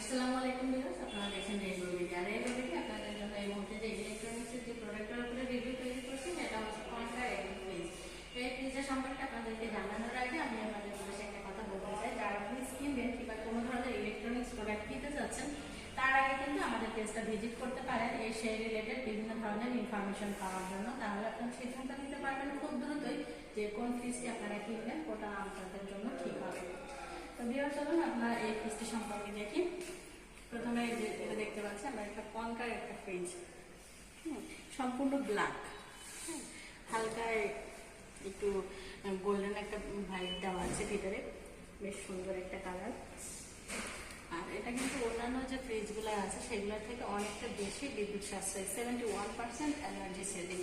আসসালামু আলাইকুম ভিউয়ার্স আপনারা দেখছেন রেইনবো মিডিয়া আর মিডিয়া আপনাদের জন্য এই মুহূর্তে যে ইলেকট্রনিক্সের যে প্রোডাক্টের উপরে রিভিউ তৈরি করছি, সেটা হচ্ছে কন্ট্রা এডি ফ্রিজ এই ফ্রিজের সম্পর্কে আপনাদেরকে জানানোর আগে আমি আপনাদের উদ্দেশ্যে একটা কথা বলতে চাই। যারা ফ্রিজ কিনবেন কিংবা কোনো ধরনের ইলেকট্রনিক্স প্রোডাক্ট কিনতে চাচ্ছেন, তার আগে কিন্তু আমাদের পেজটা ভিজিট করতে পারেন। এই সেই রিলেটেড বিভিন্ন ধরনের ইনফরমেশন পাওয়ার জন্য। তাহলে আপনারা সিদ্ধান্ত নিতে পারবেন খুব দ্রুতই যে কোন ফ্রিজটি আপনারা কিনবেন, ওটা আপনাদের জন্য ঠিক হবে। তো বিয়ার চলুন, আপনারা এই ফ্রিজটি সম্পর্কে দেখি। প্রথমে এটা দেখতে পাচ্ছি আমরা একটা কনকার একটা ফ্রিজ সম্পূর্ণ ব্ল্যাক হালকা একটু গোল্ডেন একটা ভাইট দেওয়া আছে ভিতরে। বেশ সুন্দর একটা কালার আর এটা কিন্তু অন্যান্য যে ফ্রিজগুলো আছে সেগুলোর থেকে অনেকটা বেশি বিদ্যুৎ সাশ্রয়। Seventy one percent energy saving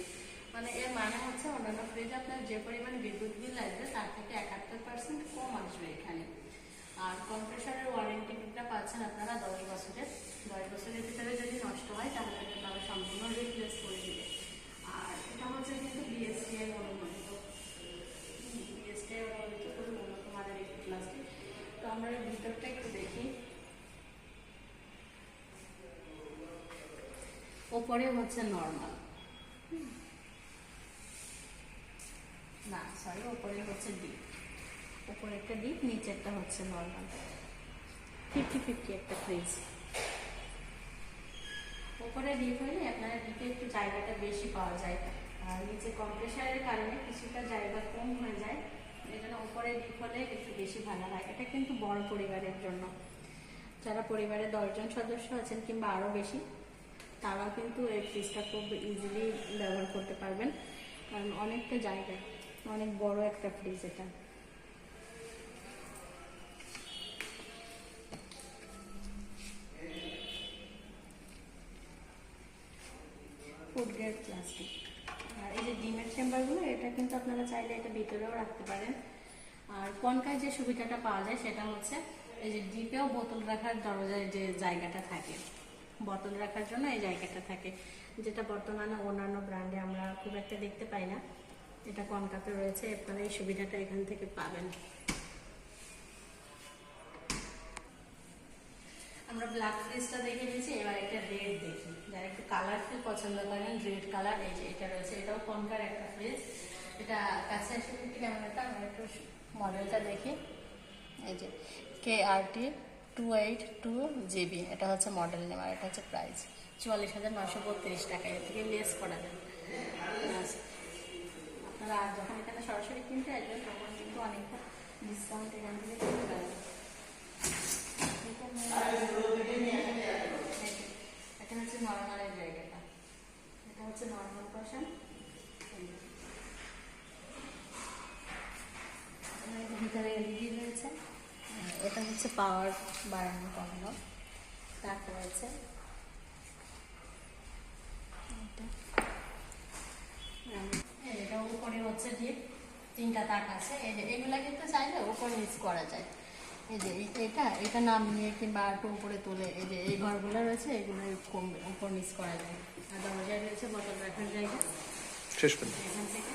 মানে এর মানে হচ্ছে অন্যান্য ফ্রিজ আপনার যে পরিমাণে বিদ্যুৎ বিল আসবে তার থেকে একাত্তর পার্সেন্ট কম আসবে এখানে। আর কম্প্রেসারের ওয়ারেন্টিটা পাচ্ছেন আপনারা দশ বছরের। দশ বছরের ভিতরে যদি নষ্ট হয়, তাহলে তারা সম্পূর্ণ রিপ্লেস করে দিবে। আর এটা হচ্ছে কিন্তু বিএসটিআই অনুমোদিত। বিএসটিআই অনুমোদিত খুবই উন্নত মানের একটি প্লাস্টিক তো আমরা ভিতরটা একটু দেখি। ওপরে হচ্ছে নর্মাল না সরি ওপরে হচ্ছে ডিপ উপরে একটা ডিপ নিচেরটা হচ্ছে নর্মাল ফিফটি ফিফটি একটা ফ্রিজ উপরে ডিপ হলে আপনার ডিপে একটু জায়গাটা বেশি পাওয়া যায়। আর নিচে কম্প্রেসারের কারণে কিছুটা জায়গা কম হয়ে যায়। এই জন্য উপরে ডিপ হলে একটু বেশি ভালো হয়। এটা কিন্তু বড় পরিবারের জন্য। যারা পরিবারে দশজন সদস্য আছেন কিংবা আরও বেশি, তারাও কিন্তু এই ফ্রিজটা খুব ইজিলি ব্যবহার করতে পারবেন। কারণ অনেকটা জায়গা, অনেক বড় একটা ফ্রিজ এটা। প্লাস্টিক আর এই যে ডিমের চেম্বারগুলো এটা কিন্তু আপনারা চাইলে এটা ভিতরেও রাখতে পারেন। আর কনকায় যে সুবিধাটা পাওয়া যায়, সেটা হচ্ছে এই যে ডিপেও বোতল রাখার দরজায় যে জায়গাটা থাকে। বোতল রাখার জন্য এই জায়গাটা থাকে। যেটা বর্তমানে অন্যান্য ব্র্যান্ডে আমরা খুব একটা দেখতে পাই না। এটা কনকাতে রয়েছে, আপনারা এই সুবিধাটা এখান থেকে পাবেন। আমরা ব্ল্যাক ফ্রিজটা দেখে নিয়েছি, এবার একটা রেড দেখি। যারা একটু কালারফুল পছন্দ করেন রেড কালার এই যে এটা রয়েছে, এটাও কনকার একটা ফ্রিজ এটা কাছে এসে একটু কেমন একটা, আমরা একটু মডেলটা দেখি। এই যে K R T two eight two GB এটা হচ্ছে মডেল নেম আর এটা হচ্ছে প্রাইস চুয়াল্লিশ হাজার নশো বত্রিশ টাকা, এর থেকে লেস করা যাবে। আপনারা যখন এখানে সরাসরি কিনতে আসবেন, তখন কিন্তু অনেকটা ডিসকাউন্ট এখান থেকে হচ্ছে নর্মাল পার্সন ভিতরে এলইডি রয়েছে। এটা হচ্ছে পাওয়ার বাড়ানো কমানো তারপর আছে এটা। এটা উপরে হচ্ছে ডিপ তিনটা তাক আছে। যে এগুলা কিন্তু চাইলে উপর নিচ করা যায়। এই যে এটা এটা নামিয়ে কিংবা একটু উপরে তুলে, এই যে এই ঘরগুলো রয়েছে এগুলো উপর নিচ করা যায়। আর দরজায় রয়েছে বোতল রাখার জায়গা। শেষ পর্যন্ত। এখান থেকে